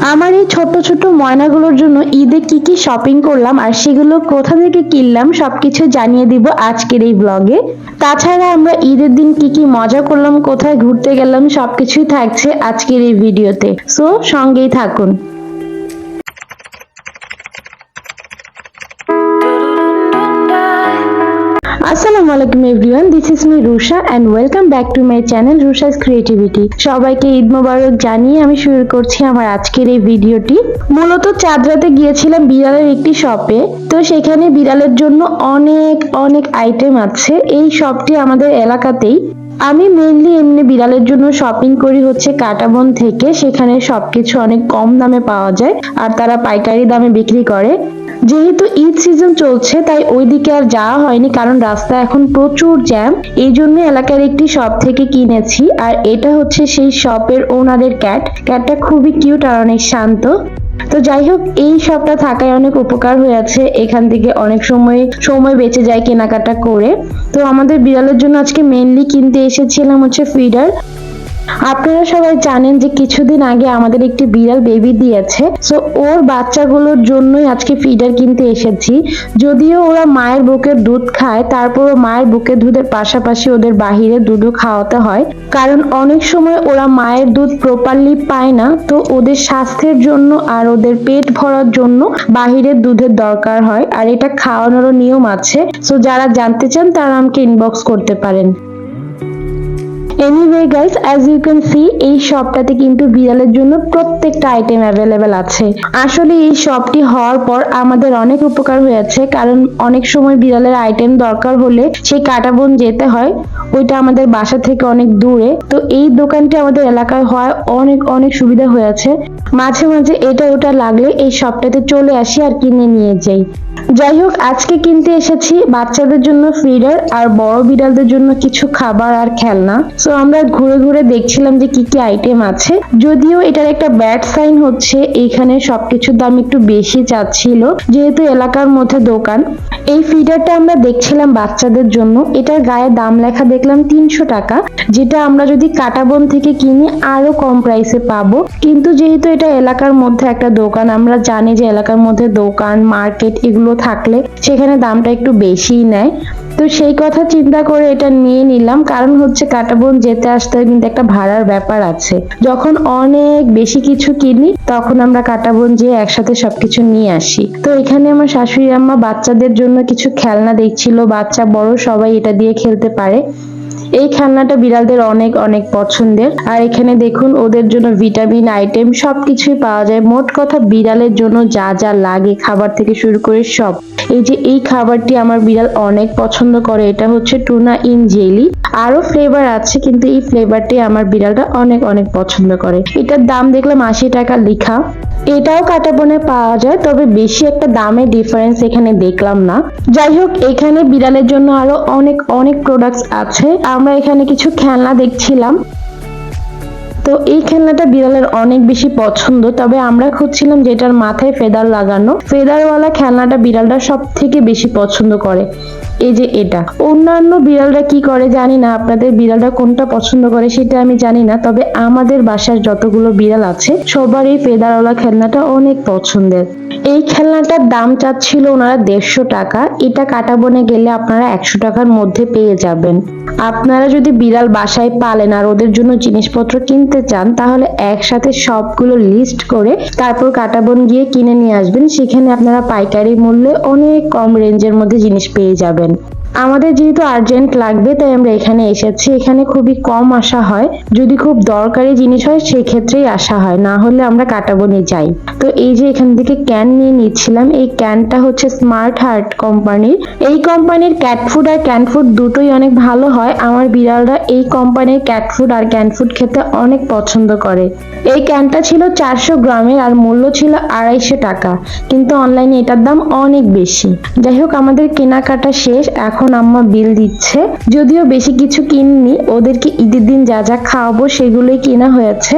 আমার এই ছোট ছোট ময়নাগুলোর জন্য ঈদে কি কি শপিং করলাম আর সেগুলো কোথা থেকে কিনলাম সবকিছু জানিয়ে দিব আজকের এই ব্লগে তাছাড়া আমরা ঈদের দিন কি কি মজা করলাম, কোথায় ঘুরতে গেলাম সবকিছুই থাকছে আজকের এই ভিডিওতে সো সঙ্গেই থাকুন। আসসালামু আলাইকুম everyone this is me Rusha and welcome back to my channel Rusha's creativity সবাইকে ঈদ মোবারক জানিয়ে আমি শুরু করছি আমার আজকের এই ভিডিওটি। মূলত চাঁদরাতে গিয়েছিলাম বিড়ালের একটি শপে, তো সেখানে বিড়ালের জন্য অনেক অনেক আইটেম আছে। এই শপটি আমাদের এলাকাতেই। আমি মেইনলি এমনি বিড়ালের জন্য শপিং করি হচ্ছে কাটাবন থেকে, সেখানে সবকিছু অনেক কম দামে পাওয়া যায়, আর তারা পাইকারি দামে বিক্রি করে। যেহেতু ঈদ সিজন চলছে, তাই ওইদিকে আর যাওয়া হয়নি, কারণ রাস্তা এখন প্রচুর জ্যাম এই জন্য এলাকার একটি শপ থেকে কিনেছি, আর এটা হচ্ছে সেই শপের ওনারের ক্যাট ক্যাটটা খুবই কিউট আর অনেক শান্ত। তো যাই হোক, এই শপটা থাকায় অনেক উপকার হয়েছে এখান থেকে অনেক সময় সময় বেঁচে যায় কেনাকাটা করে। তো আমাদের বিড়ালের জন্য আজকে মেনলি কিনতে এসেছিলাম হচ্ছে ফিডার আপনারা সবাই জানেন যে কিছুদিন আগে আমাদের একটি বিড়াল বেবি দিয়েছে। সো ওর বাচ্চাগুলোর জন্যই আজকে ফিডার কিনতে এসেছি। যদিও ওরা মায়ের বুকের দুধ খায়, তারপরও মায়ের বুকের দুধের পাশাপাশি ওদের বাহিরে দুধও খাওয়াতে হয়। কারণ অনেক সময় ওরা মায়ের দুধ প্রপারলি পায় না, তো ওদের স্বাস্থ্যের জন্য আর ওদের পেট ভরার জন্য বাহিরের দুধের দরকার হয়। আর এটা খাওয়ানোরও নিয়ম আছে। সো যারা জানতে চান তারা আমাকে ইনবক্স করতে পারেন। Anyway guys as you can see এই শপটাতে কিন্তু বিড়ালের জন্য প্রত্যেকটা আইটেম অ্যাভেলেবেল আছে। আসলে এই শপটি হওয়ার পর আমাদের অনেক উপকার হয়েছে, কারণ অনেক সময় বিড়ালের আইটেম দরকার হলে সেই কাটাবন যেতে হয়, ওইটা আমাদের বাসা থেকে অনেক দূরে। তো এই দোকানটি আমাদের এলাকায় হওয়ায় অনেক অনেক সুবিধা হয়েছে। মাঝে মাঝে এটা ওটা লাগলে এই শপটাতে চলে আসি আর কিনে নিয়ে যাই। যাই হোক আজকে কিনতে এসেছি বাচ্চাদের জন্য ফিডার আর বড় বিড়ালদের জন্য কিছু খাবার আর খেলনা। সো আমরা ঘুরে ঘুরে দেখছিলাম যে কি কি আইটেম আছে। যদিও এটার একটা ব্যাড সাইন হচ্ছে, এখানে সবকিছুর দাম একটু বেশি চাচ্ছিল, যেহেতু এলাকার মধ্যে দোকান। এই ফিডারটা আমরা দেখছিলাম বাচ্চাদের জন্য। এটার গায়ে দাম লেখা দেখলাম তিনশো টাকা, যেটা আমরা যদি কাটাবন থেকে কিনি আরও কম প্রাইসে পাবো। কিন্তু যেহেতু এটা এলাকার মধ্যে একটা দোকান, আমরা জানি যে এলাকার মধ্যে দোকান মার্কেট এগুলো থাকলে সেখানে দামটা একটু বেশিই নেয়। তো সেই কথা চিন্তা করে এটা নিয়ে নিলাম। কারণ হচ্ছে কাটাবন যেতে আসতে কিন্তু একটা ভাড়ার ব্যাপার আছে। যখন অনেক বেশি কিছু কিনি, তখন আমরা কাটাবন যেয়ে একসাথে সবকিছু নিয়ে আসি। তো এখানে আমার শাশুড়ি আম্মা বাচ্চাদের জন্য কিছু খেলনা দেখছিল। বাচ্চা বড়, সবাই এটা দিয়ে খেলতে পারে। এই খেলনাটা বিড়ালদের অনেক অনেক পছন্দের। আর এখানে দেখুন, ওদের জন্য ভিটামিন, আইটেম সবকিছুই পাওয়া যায়। মোট কথা বিড়ালের জন্য যা যা লাগে খাবার থেকে শুরু করে সব। এই যে এই খাবারটি আমার বিড়াল অনেক পছন্দ করে, এটা হচ্ছে টুনা ইন জেলি। আরও ফ্লেভার আছে, কিন্তু এই ফ্লেভারটি আমার বিড়ালটা অনেক অনেক পছন্দ করে। এটার দাম দেখলাম আশি টাকা লেখা। এটাও কাটাবনে পাওয়া যায়, তবে বেশি একটা দামে ডিফারেন্স এখানে দেখলাম না। যাই হোক, এখানে বিড়ালের জন্য আরও অনেক অনেক প্রোডাক্টস আছে। আমরা এখানে কিছু খেলনা দেখছিলাম। তো এই খেলনাটা বিড়ালের অনেক বেশি পছন্দ, তবে আমরা খুঁজছিলাম যেটার মাথায় ফেদার লাগানো। ফেদারওয়ালা খেলনাটা বিড়ালটা সব থেকে বেশি পছন্দ করে। এই যে এটা। অন্যান্য বিড়ালরা কি করে জানি না, আপনাদের বিড়ালটা কোনটা পছন্দ করে সেটা আমি জানি না, তবে আমাদের বাসার যতগুলো বিড়াল আছে, সবার এই ফেদারওয়ালা খেলনাটা অনেক পছন্দের। এই খেলনাটার দাম চাচ্ছিল ওনারা দেড়শো টাকা। এটা কাটা বনে গেলে আপনারা একশো টাকার মধ্যে পেয়ে যাবেন। আপনারা যদি বিড়াল বাসায় পালেন আর ওদের জন্য জিনিসপত্র কিনতে চান, তাহলে একসাথে সবগুলো লিস্ট করে তারপর কাটাবন গিয়ে কিনে নিয়ে আসবেন। সেখানে আপনারা পাইকারি মূল্যে অনেক কম রেঞ্জের মধ্যে জিনিস পেয়ে যাবেন। আমাদের যেহেতু আর্জেন্ট লাগবে, তাই আমরা এখানে এসেছি। এখানে খুবই কম আসা হয়। যদি খুব দরকারি জিনিস হয়, সেক্ষেত্রেই আসা হয়। না হলে আমরা কাটাবনে যাই। তো এই যে এখান থেকে ক্যান নিয়ে নিচ্ছিলাম, এই ক্যানটা হচ্ছে স্মার্ট হার্ট কোম্পানির এই কোম্পানির ক্যাট ফুড আর ক্যান ফুড দুটোই অনেক ভালো হয়। আমার বিড়ালরা এই কোম্পানির ক্যাট ফুড আর ক্যান ফুড খেতে অনেক পছন্দ করে। এই ক্যানটা ছিল চারশো গ্রামের আর মূল্য ছিল আড়াইশো টাকা। কিন্তু অনলাইনে এটার দাম অনেক বেশি। যাই হোক, আমাদের কেনাকাটা শেষ। এখন আম্মা বিল দিচ্ছে। যদিও বেশি কিছু কিনিনি, ওদেরকে ঈদের দিন যা যা খাওয়াবো সেগুলোই কেনা হয়েছে।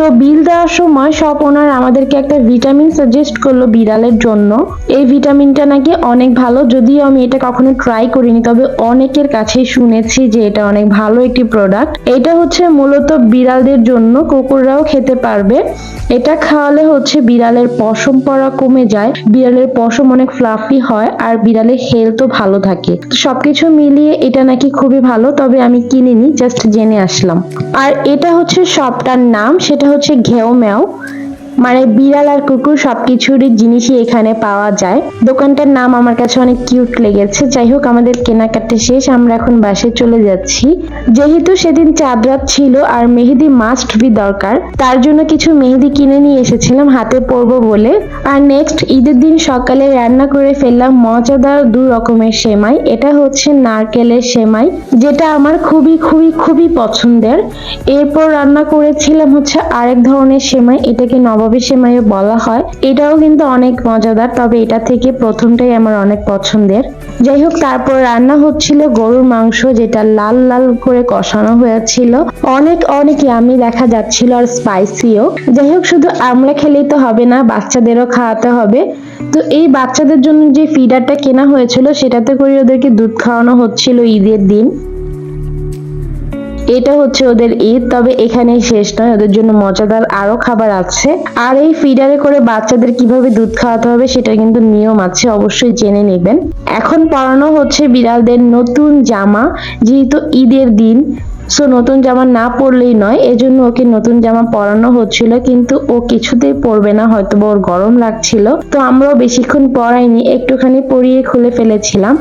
তো বিল দেওয়ার সময় সব ওনার আমাদেরকে একটা ভিটামিন সাজেস্ট করল বিড়ালের জন্য। এই ভিটামিনটা নাকি অনেক ভালো, যদিও আমি এটা কখনো ট্রাই করিনি, তবে অনেকের কাছেই শুনেছি যে এটা অনেক ভালো একটি প্রোডাক্ট এটা হচ্ছে মূলত বিড়ালদের জন্য, কুকুররাও খেতে পারবে। এটা খাওয়ালে হচ্ছে বিড়ালের পশম পড়া কমে যায়, বিড়ালের পশম অনেক ফ্লাফি হয়, আর বিড়ালের হেলথও ভালো থাকে। তো সবকিছু মিলিয়ে এটা নাকি খুবই ভালো, তবে আমি কিনিনি জাস্ট জেনে আসলাম। আর এটা হচ্ছে শপটার নাম, সেটা হচ্ছে ঘেউ ম্যাও। মানে বিড়াল আর কুকুর সবকিছুরই জিনিসই এখানে পাওয়া যায়। দোকানটার নাম আমার কাছে অনেক কিউট লেগেছে। যাই হোক, আমাদের কেনাকাটা শেষ, আমরা এখন বাসে চলে যাচ্ছি। যেহেতু সেদিন চাঁদ রাত ছিল আর মেহেদি মাস্ট বি দরকার, তার জন্য কিছু মেহেদি কিনে নিয়ে এসেছিলাম হাতে পরবো বলে। আর নেক্সট ঈদের দিন সকালে রান্না করে ফেললাম মজাদার দু রকমের সেমাই। এটা হচ্ছে নারকেলের সেমাই, যেটা আমার খুবই খুবই খুবই পছন্দের। এরপর রান্না করেছিলাম হচ্ছে আরেক ধরনের সেমাই, এটাকে নবাবী সেমাইও বলা হয়, এটাও কিন্তু অনেক মজাদার, তবে এটা থেকে প্রথমটাই আমার অনেক পছন্দের। যাই হোক তারপর রান্না হচ্ছিল গরুর মাংস, যেটা লাল লাল করে কষানো হয়েছিল। অনেক অনেক আমি দেখা যাচ্ছিল আর স্পাইসিও যাই হোক শুধু আমরা খেলেই তো হবে না, বাচ্চাদেরও খাওয়াতে হবে। তো এই বাচ্চাদের জন্য যে ফিডারটা কেনা হয়েছিল, সেটাতে করে ওদেরকে দুধ খাওয়ানো হচ্ছিল ঈদের দিন। এটা হচ্ছে ওদের ঈদ, তবে এখানেই শেষ নয়। ওদের জন্য মজাদার আরও খাবার আছে। আর এই ফিডারে করে বাচ্চাদের কীভাবে দুধ খাওয়াতে হবে সেটা কিন্তু নিয়ম আছে, অবশ্যই জেনে নেবেন। এখন পরানো হচ্ছে বিড়ালদের নতুন জামা, যেহেতু ঈদের দিন সো নতুন জামা না পরলেই নয়। এজন্য ওকে নতুন জামা পরানো হচ্ছিল, কিন্তু ও কিছুতেই পরবে না হয়তো ওর গরম লাগছিল। তো আমরাও বেশিক্ষণ পরাইনি, একটুখানি পরিয়ে খুলে ফেলেছিলাম।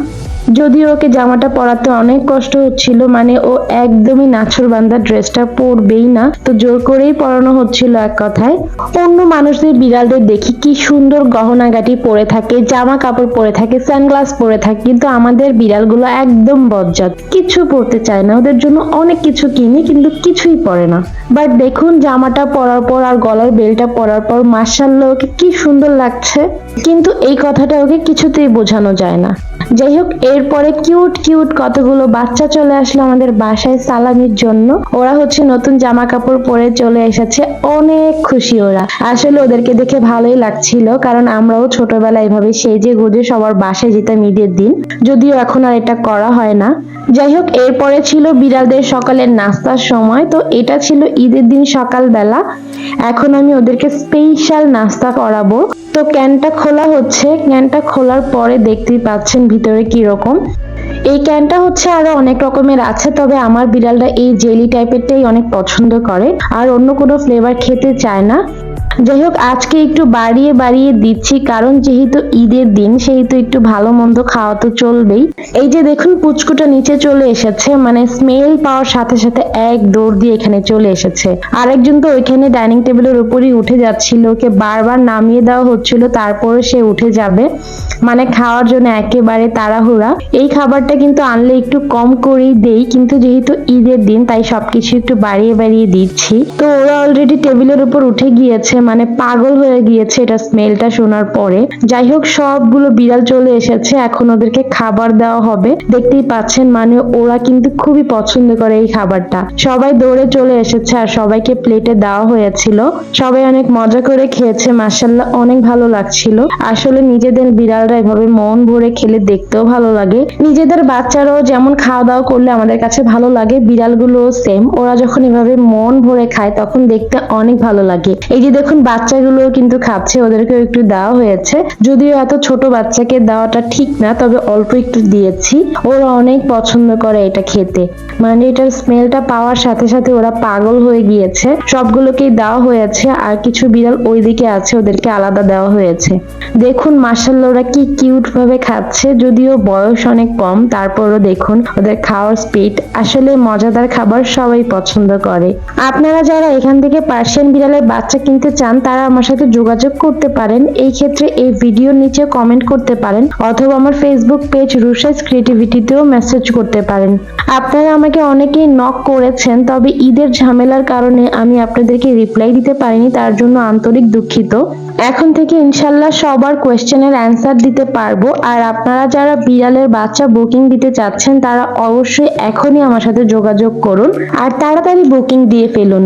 যদিও ওকে জামাটা পরাতে অনেক কষ্ট হচ্ছিল মানে ও একদমই নাছর বান্ধা ড্রেসটা পরবেই না। তো জোর করেই পরানো হচ্ছিল এক কথায়। অন্য মানুষদের বিড়ালদের দেখি কি সুন্দর গহনাগাটি পরে থাকে জামা কাপড় পরে থাকে, সানগ্লাস পরে থাকে, কিন্তু আমাদের বিড়ালগুলো একদম বজ্জাত। কিছু পরতে চায় না, ওদের জন্য অনেক কিছু কিনি, কিন্তু কিছুই পরে না। বাট দেখুন, জামাটা পরার পর আর গলার বেলটা পরার পর মার্শাল্লাহ ওকে কি সুন্দর লাগছে। কিন্তু এই কথাটা ওকে কিছুতেই বোঝানো যায় না। যাই হোক এরপরে কিউট কিউট কতগুলো বাচ্চা চলে আসলো আমাদের বাসায় সালামির জন্য। ওরা হচ্ছে নতুন জামা কাপড় পরে চলে এসেছে। অনেক খুশি ওরা। আসলে ওদেরকে দেখে ভালোই লাগছিল, কারণ আমরাও ছোটবেলায় এভাবে সেজে গুজে সবার বাসায় যেতাম ঈদের দিন। যদিও এখন আর এটা করা হয় না। যাই হোক, এরপরে ছিল বিড়ালদের সকালের নাস্তার সময়। তো এটা ছিল ঈদের দিন সকালবেলা। এখন আমি ওদেরকে স্পেশাল নাস্তা করাবো। তো ক্যানটা খোলা হচ্ছে। ক্যানটা খোলার পরে দেখতেই পাচ্ছেন ভিতরে কি রকম। এই ক্যানটা হচ্ছে আরও অনেক রকমের আছে, তবে আমার বিড়ালটা এই জেলি টাইপেরটাই অনেক পছন্দ করে। আর অন্য কোনো ফ্লেভার খেতে চায় না। যাই হোক আজকে একটু বাড়িয়ে বাড়িয়ে দিচ্ছি, কারণ যেহেতু ঈদের দিন, সেহেতু একটু ভালো মন্দ খাওয়া তো চলবেই। এই যে দেখুন, পুচকুটা নিচে চলে এসেছে মানে স্মেল পাওয়ার সাথে সাথে এক দৌড় দিয়ে এখানে চলে এসেছে। আরেকজন তো ওইখানে ডাইনিং টেবিলের উপরই উঠে যাচ্ছিল, ওকে বারবার নামিয়ে দেওয়া হচ্ছিল, তারপরে সে উঠে যাবে। মানে খাওয়ার জন্য একেবারে তাড়াহুড়া। এই খাবারটা কিন্তু আনলে একটু কম করেই দেই, কিন্তু যেহেতু ঈদের দিন, তাই সবকিছু একটু বাড়িয়ে বাড়িয়ে দিচ্ছি। তো ওরা অলরেডি টেবিলের উপর উঠে গিয়েছে মানে পাগল হয়ে গিয়েছে এটা স্মেলটা শোনার পরে। যাই হোক সবগুলো বিড়াল চলে এসেছে, এখন ওদেরকে খাবার দেওয়া হবে। দেখতেই পাচ্ছেন মানে ওরা কিন্তু খুবই পছন্দ করে এই খাবারটা। সবাই দৌড়ে চলে এসেছে আর সবাইকে প্লেটে দেওয়া হয়েছিল। সবাই অনেক মজা করে খেয়েছে মাসাল্লাহ অনেক ভালো লাগছিল। আসলে নিজেদের বিড়ালরা এভাবে মন ভরে খেলে দেখতেও ভালো লাগে। নিজেদের বাচ্চারাও যেমন খাওয়া দাওয়া করলে আমাদের কাছে ভালো লাগে বিড়ালগুলো সেম ওরা যখন এভাবে মন ভরে খায়, তখন দেখতে অনেক ভালো লাগে। এই যে দেখুন বাচ্চাগুলো কিন্তু খাচ্ছে, ওদেরকেও একটু দেওয়া হয়েছে। যদিও এত ছোট বাচ্চাকে দেওয়াটা ঠিক না, তবে অল্প একটু দিয়েছি। ওরা অনেক পছন্দ করে এটা খেতে। মানে এটার স্মেলটা পাওয়ার সাথে সাথে ওরা পাগল হয়ে গিয়েছে। সবগুলোকেই দেওয়া হয়েছে, আর কিছু বিড়াল ওইদিকে আছে, ওদেরকে আলাদা দেওয়া হয়েছে। দেখুন মার্শাল্লাহ ওরা কি কিউট ভাবে খাচ্ছে। যদিও বয়স অনেক কম, তারপরও দেখুন ওদের খাওয়ার স্পিড। আসলে মজাদার খাবার সবাই পছন্দ করে। আপনারা যারা এখান থেকে পার্সিয়ান বিড়ালের বাচ্চা কিনতে চান চান, তারা আমার সাথে যোগাযোগ করতে পারেন। এই ক্ষেত্রে এই ভিডিওর নিচে কমেন্ট করতে পারেন, অথবা আমার ফেসবুক পেজ রুশাস ক্রিয়েটিভিটিতেও মেসেজ করতে পারেন। আপনারা আমাকে অনেকেই নক করেছেন, তবে ঈদের ঝামেলার কারণে আমি আপনাদেরকে রিপ্লাই দিতে পারিনি, তার জন্য আন্তরিক দুঃখিত। এখন থেকে ইনশাল্লাহ সবার কোয়েশ্চেনের অ্যান্সার দিতে পারব, আর আপনারা যারা বিড়ালের বাচ্চা বুকিং দিতে চাচ্ছেন, তারা অবশ্যই এখনই আমার সাথে যোগাযোগ করুন, আর তাড়াতাড়ি বুকিং দিয়ে ফেলুন।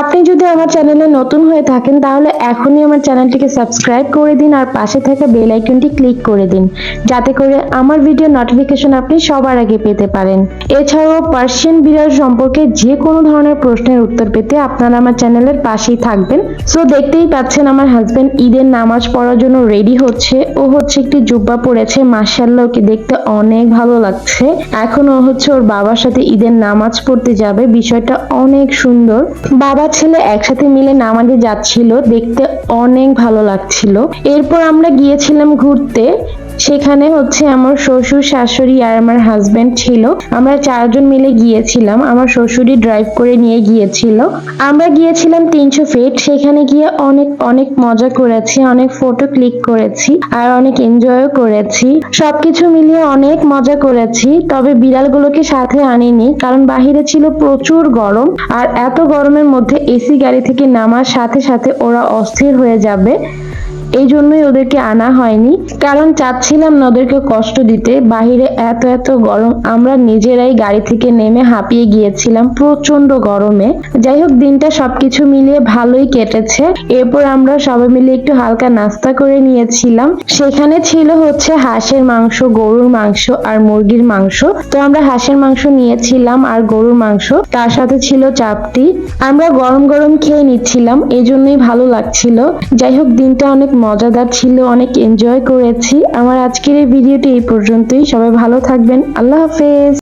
আপনি যদি আমার চ্যানেলে নতুন হয়ে থাকেন তাহলে এখনই আমার চ্যানেলটিকে সাবস্ক্রাইব করে দিন আর পাশে থাকা বেল আইকনটি ক্লিক করে দিন, যাতে করে আমার ভিডিও নোটিফিকেশন আপনি সবার আগে পেতে পারেন। এছাড়াও পার্সিয়ান বিড়াল সম্পর্কে যে কোনো ধরনের প্রশ্নের উত্তর পেতে আপনারা আমার চ্যানেলের পাশেই থাকবেন। সো দেখতেই পাচ্ছেন আমার হাজবেন্ড ঈদের নামাজ পড়ার জন্য রেডি হচ্ছে। ও হচ্ছে একটি জুব্বা পরেছে মার্শাল্লাহ ওকে দেখতে অনেক ভালো লাগছে। এখন ও হচ্ছে ওর বাবার সাথে ঈদের নামাজ পড়তে যাবে। বিষয়টা অনেক সুন্দর। বাবা, ছেলে একসাথে মিলে নামাজে যাচ্ছিল। দেখতে অনেক ভালো লাগছিল। এরপর আমরা গিয়েছিলাম ঘুরতে। সেখানে হচ্ছে আমার শ্বশুর, শাশুড়ি আর আমার হাজবেন্ড ছিল। আমরা চারজন মিলে গিয়েছিলাম। আমার শ্বশুরই ড্রাইভ করে নিয়ে গিয়েছিল। আমরা গিয়েছিলাম তিনশো ফিট সেখানে গিয়ে অনেক অনেক মজা করেছি, অনেক ফটো ক্লিক করেছি আর অনেক এনজয়ও করেছি। সবকিছু মিলিয়ে অনেক মজা করেছি। তবে বিড়ালগুলোকে সাথে আনিনি কারণ বাহিরে ছিল প্রচুর গরম আর এত গরমের মধ্যে এসি গাড়ি থেকে নামার সাথে সাথে ওরা অস্থির হয়ে যাবে। এই জন্যই ওদেরকে আনা হয়নি। কারণ চাচ্ছিলাম না ওদেরকে কষ্ট দিতে। বাহিরে এত এত গরম, আমরা নিজেরাই গাড়ি থেকে নেমে হাঁপিয়ে গিয়েছিলাম প্রচণ্ড গরমে। যাই হোক, দিনটা সবকিছু মিলিয়ে ভালোই কেটেছে। এরপর আমরা সবাই মিলে একটু হালকা নাস্তা করে নিয়েছিলাম। সেখানে ছিল হচ্ছে হাঁসের মাংস, গরুর মাংস আর মুরগির মাংস। তো আমরা হাঁসের মাংস নিয়েছিলাম আর গরুর মাংস। তার সাথে ছিল চাপটি। আমরা গরম গরম খেয়ে নিচ্ছিলাম। এই জন্যই ভালো লাগছিল। যাই হোক, দিনটা অনেক মজাদার ছিল, অনেক এনজয় করেছি। আমার আজকের এই ভিডিওটি এই পর্যন্তই। সবাই ভালো থাকবেন। আল্লাহ হাফেজ।